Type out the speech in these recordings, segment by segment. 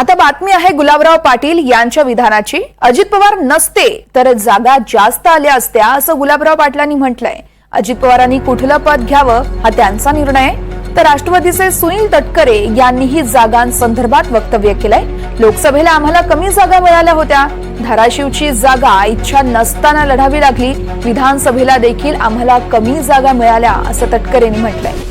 आता बातमी आहे गुलाबराव पाटील यांच्या विधानाची. अजित पवार नसते तर जागा जास्त आल्या असत्या असं गुलाबराव पाटलांनी म्हटलंय. अजित पवारांनी कुठलं पद घ्यावं हा त्यांचा निर्णय तर राष्ट्रवादीचे सुनील तटकरे यांनीही जागांसंदर्भात वक्तव्य केलंय. लोकसभेला आम्हाला कमी जागा मिळाल्या होत्या. धाराशिवची जागा इच्छा नसताना लढावी लागली. विधानसभेला देखील आम्हाला कमी जागा मिळाल्या असं तटकरेंनी म्हटलंय.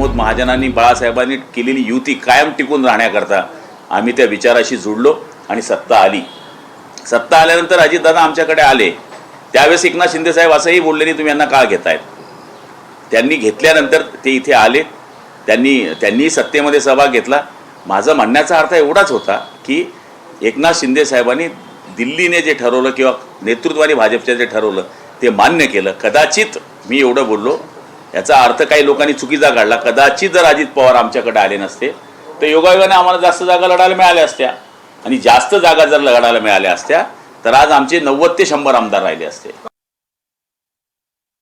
प्रमोद महाजनांनी बाळासाहेबांनी केलेली युती कायम टिकून राहण्याकरता आम्ही त्या विचाराशी जुडलो आणि सत्ता आली. सत्ता आल्यानंतर अजितदादा आमच्याकडे आले. त्यावेळेस एकनाथ शिंदेसाहेब असंही बोलले नाही तुम्ही यांना का घेतायत? त्यांनी घेतल्यानंतर ते इथे आले. त्यांनी त्यांनी सत्तेमध्ये सहभाग घेतला. माझं म्हणण्याचा अर्थ एवढाच होता की एकनाथ शिंदे साहेबांनी दिल्लीने जे ठरवलं किंवा नेतृत्वाने भाजपच्या जे ठरवलं ते मान्य केलं. कदाचित मी एवढं बोललो याचा अर्थ काही लोकांनी चुकीचा काढला. कदाचित जर अजित पवार आमच्याकडे आले नसते तर योगायोगाने आम्हाला जास्त जागा लढायला मिळाल्या असत्या. आणि जास्त जागा जर लढायला मिळाल्या असत्या तर आज आमचे नव्वद ते शंभर आमदार राहिले असते.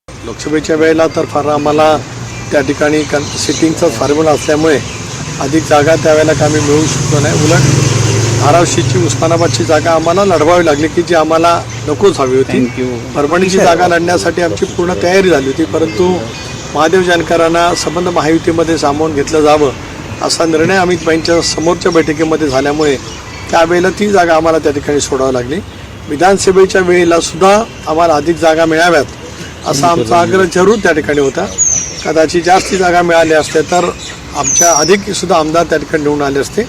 लोकसभेच्या वेळेला तर फार आम्हाला त्या ठिकाणी कन सिटिंगचा फॉर्म्युला असल्यामुळे अधिक जागा त्यावेळेला का आम्ही मिळवू शकलो नाही. उलट धाराशिवची उस्मानाबादची जागा आम्हाला लढवावी लागली की जी आम्हाला नकोच हवी होती. परभणीची जागा लढण्यासाठी आमची पूर्ण तयारी झाली होती परंतु महादेव जानकरांना संबंध महायुतीमध्ये सामावून घेतलं जावं असा निर्णय अमित भाईंच्या समोरच्या बैठकीमध्ये झाल्यामुळे त्यावेळेला ती जागा आम्हाला त्या ठिकाणी सोडावी लागली. विधानसभेच्या वेळेला सुद्धा आम्हाला अधिक जागा मिळाव्यात असा आमचा आग्रह जरूर त्या ठिकाणी होता. कदाचित जास्ती जागा मिळाल्या असत्या तर आमच्या अधिक सुद्धा आमदार त्या ठिकाणी निवडून आले असते.